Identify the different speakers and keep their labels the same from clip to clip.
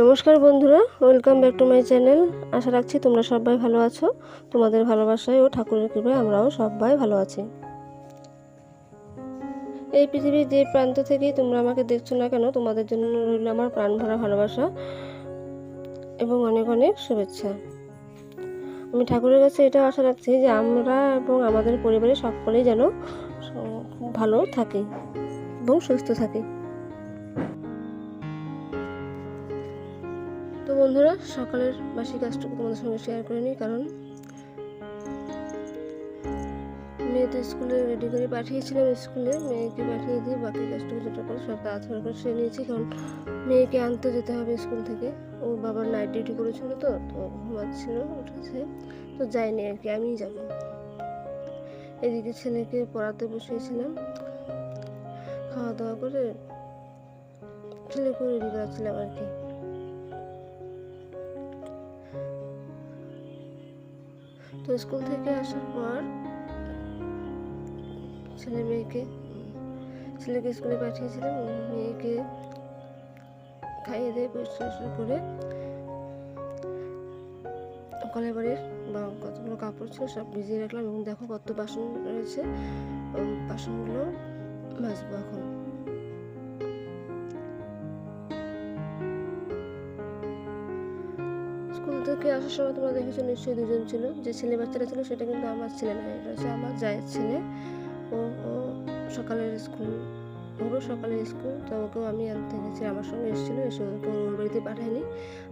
Speaker 1: নমস্কার বন্ধুরা welcome back to my channel আশা রাখছি তোমরা সবাই ভালো আছো। তোমাদের ভালোবাসায় ও ঠাকুরের কৃপায় আমরাও সবাই ভালো আছি। এই পৃথিবীর যে প্রান্ত থেকেই তোমরা আমাকে দেখছ না কেন, তোমাদের জন্য রইল আমার প্রাণ ভরা ভালোবাসা এবং অনেক অনেক শুভেচ্ছা। আমি ঠাকুরের কাছে এটা আশা রাখছি যে আমরা এবং আমাদের পরিবারের সকলেই যেন ভালো থাকি এবং সুস্থ থাকি। তো বন্ধুরা, সকালের বাসি কাজটুকু তোমাদের সঙ্গে শেয়ার করে নিই, কারণ মেয়ে তো স্কুলে রেডি করে পাঠিয়েছিলাম স্কুলে মেয়েকে পাঠিয়ে দিয়ে বাকি কাজটুকু যেটা করে সব তাড়াতাড়ি করে সেরে নিয়েছি, কারণ মেয়েকে আনতে যেতে হবে স্কুল থেকে। ও বাবার নাইট ডিউটি করেছিল তো তো ঘুমাচ্ছিল, উঠেছে, তো যাইনি আর কি, আমিই যাব। এদিকে ছেলেকে পড়াতে বসিয়েছিলাম, খাওয়া দাওয়া করে ছেলেকে রেডি করাচ্ছিলাম আর কি। তো স্কুল থেকে আসার পর ছেলে মেয়েকে, ছেলেকে স্কুলে পাঠিয়েছিলাম। মেয়েকে খাইয়ে দিয়ে পরিষ্কার করে কলের বাড়ির বা কতগুলো কাপড় ছিল সব ভিজিয়ে রাখলাম এবং দেখো কত বাসন রয়েছে। বাসনগুলো মাজবো এখন। আসার সময় তোমরা দেখেছ নিশ্চয়ই দুজন ছিল। যে ছেলে বাচ্চাটা ছিল সেটা কিন্তু আমার ছেলে না, এটা হচ্ছে আমার জায়ের ছেলে। ও ও সকালের স্কুল, ওরও সকালের স্কুল, তো ওকেও আমি আনতে গেছি আমার সঙ্গে এসেছিল, এসে ওকে ওর বাড়িতে পাঠায়নি,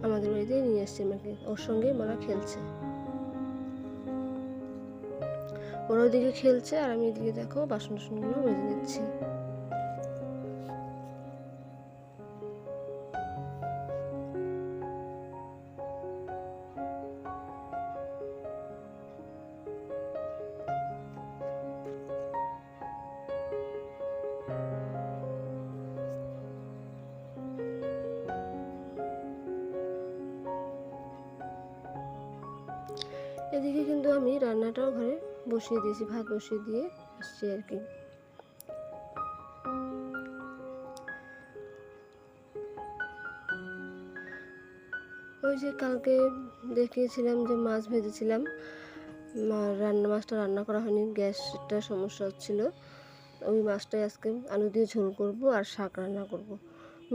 Speaker 1: আমাদের বাড়িতেই নিয়ে এসছে আমাকে, ওর সঙ্গে মারা খেলছে। ওরা ওদিকে খেলছে আর আমি এদিকে দেখো বাসন টাসনগুলো মেজে নিচ্ছি। এদিকে কিন্তু আমি রান্নাটাও ঘরে বসিয়ে দিয়েছি, ভাত বসিয়ে দিয়ে আসছি আর কি। ওই যে কালকে দেখিয়েছিলাম যে মাছ ভেজেছিলাম রান্না, মাছটা রান্না করা হয়নি, গ্যাসটা সমস্যা হচ্ছিল। ওই মাছটাই আজকে আলু দিয়ে ঝোল করব আর শাক রান্না করব।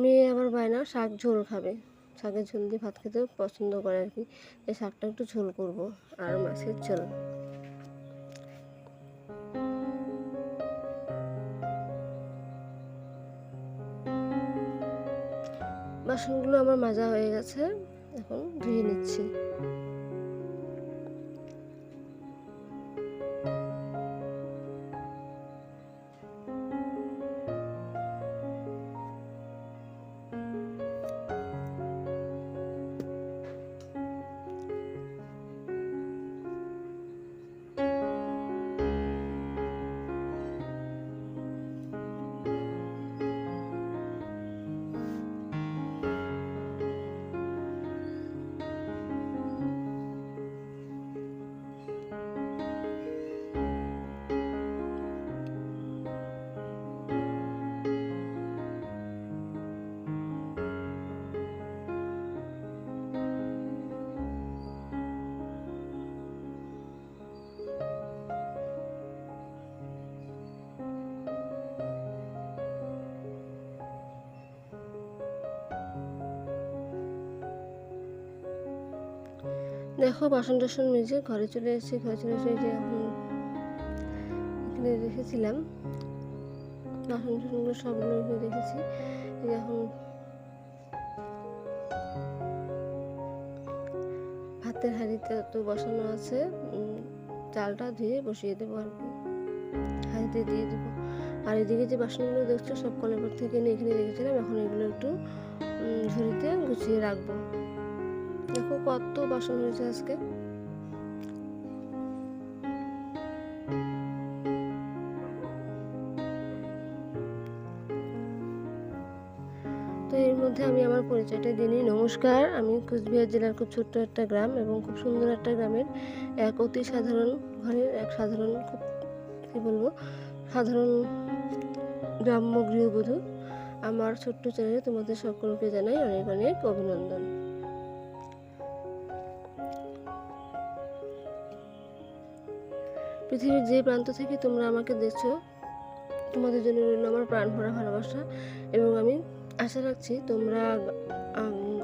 Speaker 1: মেয়ে আবার বায়না, শাক ঝোল খাবে। শাকের ঝোল দিয়ে ভাত খেতে পছন্দ করে আর কি। এই শাকটা একটু ঝোল করব আর মাছের ঝোল। বাসনগুলো আমার মাজা হয়ে গেছে, এখন ধুয়ে নিচ্ছি। দেখো বাসন টাসন মেজে ঘরে চলে এসেছি। ঘরে চলে এসে যে এখন এখানে রেখেছিলাম। বাসন টাসনগুলো সবগুলো রেখেছি। এখন ভাতের হাঁড়িতে তো বসানো আছে। চালটা ধুয়ে বসিয়ে দেবো আর কি। হাঁড়িতে দিয়ে দেবো। আর এদিকে যে বাসনগুলো দেখছ, সব কলেবর থেকে এখানে রেখেছিলাম। এখন এগুলো একটু ঝুড়িতে গুছিয়ে রাখব। দেখো কত বাসন হয়েছে আজকে। তো এর মধ্যে আমি আমার পরিচয়টা দিয়ে নিই। নমস্কার, আমি কুচবিহার জেলার খুব ছোট্ট একটা গ্রাম এবং খুব সুন্দর একটা গ্রামের এক অতি সাধারণ ঘরের এক সাধারণ খুব, কী বলব, সাধারণ গ্রাম্য গৃহবধূ। আমার ছোট্ট চ্যানেলে তোমাদের সকলকে জানাই অনেক অনেক অভিনন্দন। পৃথিবীর যে প্রান্ত থেকে তোমরা আমাকে দেখছ, তোমাদের জন্য রইল আমার প্রাণ ভরা ভালোবাসা। এবং আমি আশা রাখছি তোমরা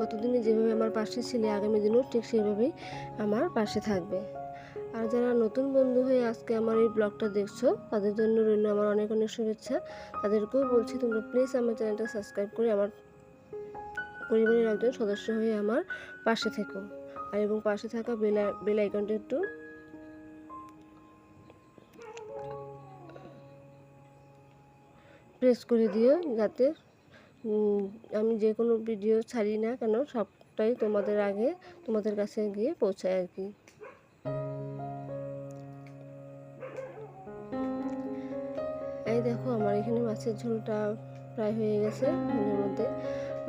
Speaker 1: গতদিনে যেভাবে আমার পাশে ছিলে, আগামী দিনেও ঠিক সেইভাবেই আমার পাশে থাকবে। আর যারা নতুন বন্ধু হয়ে আজকে আমার এই ব্লগটা দেখছ, তাদের জন্য রইল আমার অনেক অনেক শুভেচ্ছা। তাদেরকেও বলছি, তোমরা প্লিজ আমার চ্যানেলটা সাবস্ক্রাইব করে আমার পরিবারের একজন সদস্য হয়ে আমার পাশে থেকো। আর এবং পাশে থাকা বেলা বেল আইকনটা একটু প্রেস করে দিও যাতে আমি যে কোনো ভিডিও ছাড়ি না কেন, সবটাই তোমাদের আগে, তোমাদের কাছে গিয়ে পৌঁছায় আর কি। এই দেখো আমার এখানে মাছের ঝোলটা প্রায় হয়ে গেছে ঝোলের মধ্যে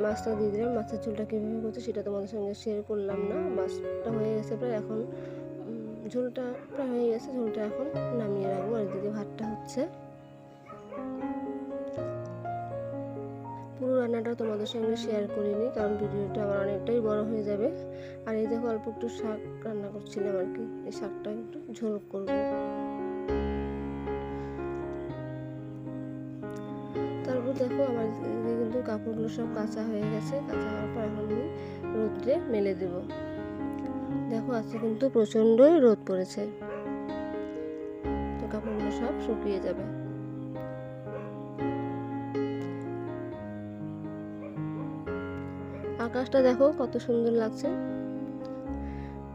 Speaker 1: মাছটা দিয়ে দিলাম। মাছের ঝোলটা কীভাবে করছে সেটা তোমাদের সঙ্গে শেয়ার করলাম না। মাছটা হয়ে গেছে প্রায় এখন ঝোলটা প্রায় হয়ে গেছে, ঝোলটা এখন নামিয়ে রাখব। আর এদিকে ভাতটা হচ্ছে। রান্নাটা তোমাদের সঙ্গে শেয়ার করিনি, কারণ ভিডিওটা আমার অনেকটাই বড় হয়ে যাবে। আর এই দেখো অল্প একটু শাক রান্না করছিলাম আর কি, এই শাকটা একটু ঝোল করব। তারপর দেখো আমার কিন্তু কাপড়গুলো সব কাঁচা হয়ে গেছে, কাঁচা হওয়ার পর এখন আমি রোদ্রে মেলে দেব। দেখো আজকে কিন্তু প্রচণ্ডই রোদ পড়েছে, তো কাপড়গুলো সব শুকিয়ে যাবে। আকাশটা দেখো কত সুন্দর লাগছে।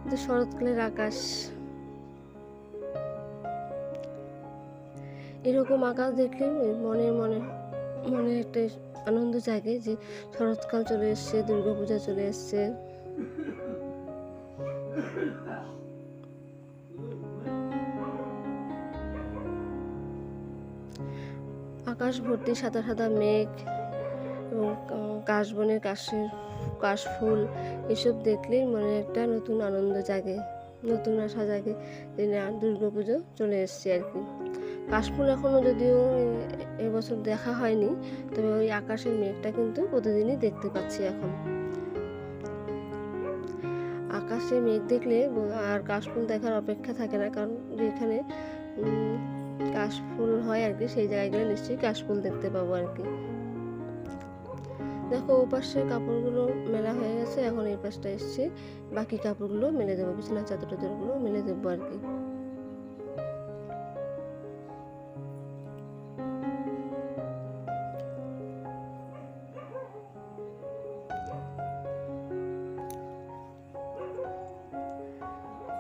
Speaker 1: যে শরৎকালের আকাশ। এরকম আকাশ দেখলে মনে মনে মনে একটা আনন্দ জাগে যে শরৎকাল চলে এসছে, দুর্গাপূজা চলে এসছে। আকাশ ভর্তি সাদা সাদা মেঘ। কাশবনের কাশের, কাশফুল এসব দেখলেই মনে একটা নতুন আনন্দ জাগে, নতুন আশা জাগে যে না দুর্গাপুজো চলে এসছে আর কি। কাশফুল এখনও যদিও এবছর দেখা হয়নি, তবে ওই আকাশের মেঘটা কিন্তু প্রতিদিনই দেখতে পাচ্ছি এখন। আকাশে মেঘ দেখলে আর কাশফুল দেখার অপেক্ষা থাকে না, কারণ যেখানে কাশফুল হয় আর কি, সেই জায়গায় গেলে নিশ্চয়ই কাশফুল দেখতে পাবো আর কি। দেখো ওপাশে কাপড়গুলো মেলা হয়ে গেছে, এখন এই পাশটা এসছে। বাকি কাপড়গুলো মেলে দেবো, বিছানার চাদর টাদরগুলো মেলে দেবো আর কি।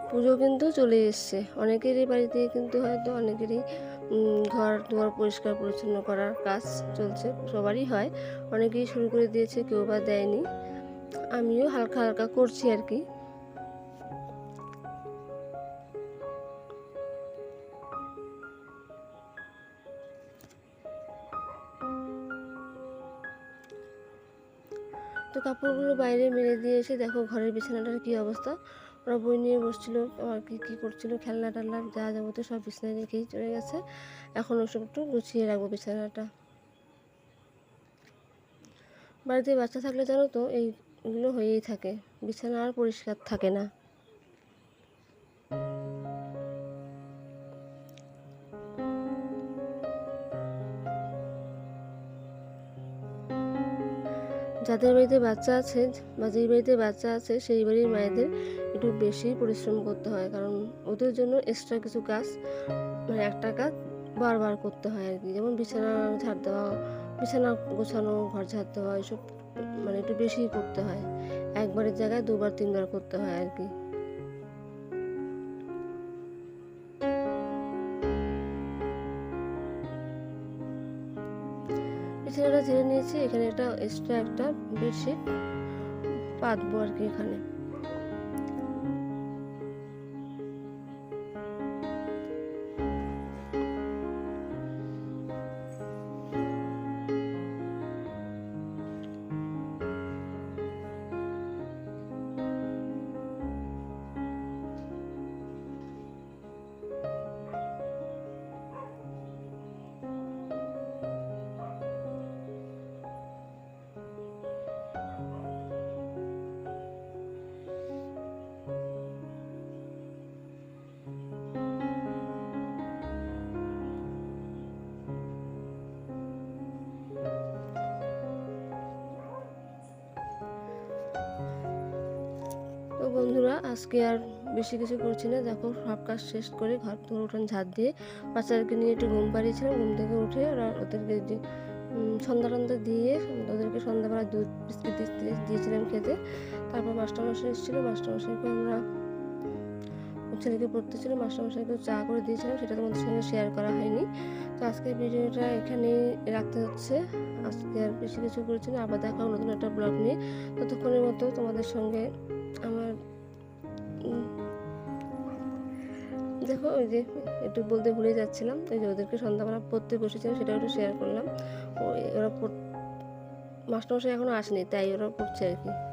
Speaker 1: পুজো কিন্তু চলে এসছে। অনেকেরই বাড়িতে কিন্তু হয়তো অনেকেরই ঘর দুয়ার পরিষ্কার পরিচ্ছন্ন করার কাজ চলছে, সবারই হয়। অনেকেই শুরু করে দিয়েছে, কেউ বা দেয়নি। আমিও হালকা হালকা করছি আর কি। তো কাপড়গুলো বাইরে মেরে দিয়ে এসে দেখো ঘরের বিছানাটার কি অবস্থা। ওরা বই নিয়ে বসছিল আর কি, কী করছিল, খেলনা টেলনা, যা যাবতীয় সব বিছানায় রেখেই চলে গেছে। এখন ওসব একটু গুছিয়ে রাখব বিছানাটা। বাড়িতে বাচ্চা থাকলে জানো তো, এইগুলো হয়েই থাকে। বিছানা আর পরিষ্কার থাকে না। যাদের বাড়িতে বাচ্চা আছে, বা যেই বাড়িতে বাচ্চা আছে, সেই বাড়ির মায়েদের একটু বেশি পরিশ্রম করতে হয়, কারণ ওদের জন্য এক্সট্রা কিছু কাজ মানে একটা কাজ বারবার করতে হয় আর কি। যেমন বিছানা ঝাড় দেওয়া, বিছানা গোছানো, ঘর ঝাড় দেওয়া, এসব মানে একটু বেশিই করতে হয়। একবারের জায়গায় দুবার, তিনবার করতে হয় আর কি। বিছানাটা ঝেড়ে নিয়েছি, এখানে একটা এক্সট্রা একটা বেডশিট পাতবো আর কি এখানে। আজকে আর বেশি কিছু করছি না। দেখো, সব কাজ শেষ করে ঘর তোর উঠান ঝাড় দিয়ে বাচ্চাদেরকে নিয়ে একটু ঘুম পাড়িয়েছিলাম। ঘুম থেকে উঠে ওরা ওদেরকে সন্ধ্যা দিয়ে ওদেরকে সন্ধ্যাবেলা দুধ, বিস্কিট দিয়েছিলাম খেতে। তারপর মাস্টারমশাই এসেছিল। মাস্টারমশাইকে আমরা ছেলেকে পড়তে ছিল। মাস্টারমশাইকে চা করে দিয়েছিলাম। সেটা তোমাদের সঙ্গে শেয়ার করা হয়নি। তো আজকে ভিডিওটা এখানেই রাখতে হচ্ছে। আজকে আর বেশি কিছু করছি না। আবার দেখা নতুন একটা ব্লগ নিয়ে। ততক্ষণের মতো তোমাদের সঙ্গে আমার দেখো, ওই যে একটু বলতে ভুলে যাচ্ছিলাম, ওই যে ওদেরকে সন্ধ্যাবেলা পড়তে বসেছিলাম, সেটা একটু শেয়ার করলাম। ওরা মাস্টারমশাই এখনও আসেনি, তাই ওরা পড়ছে আর কি।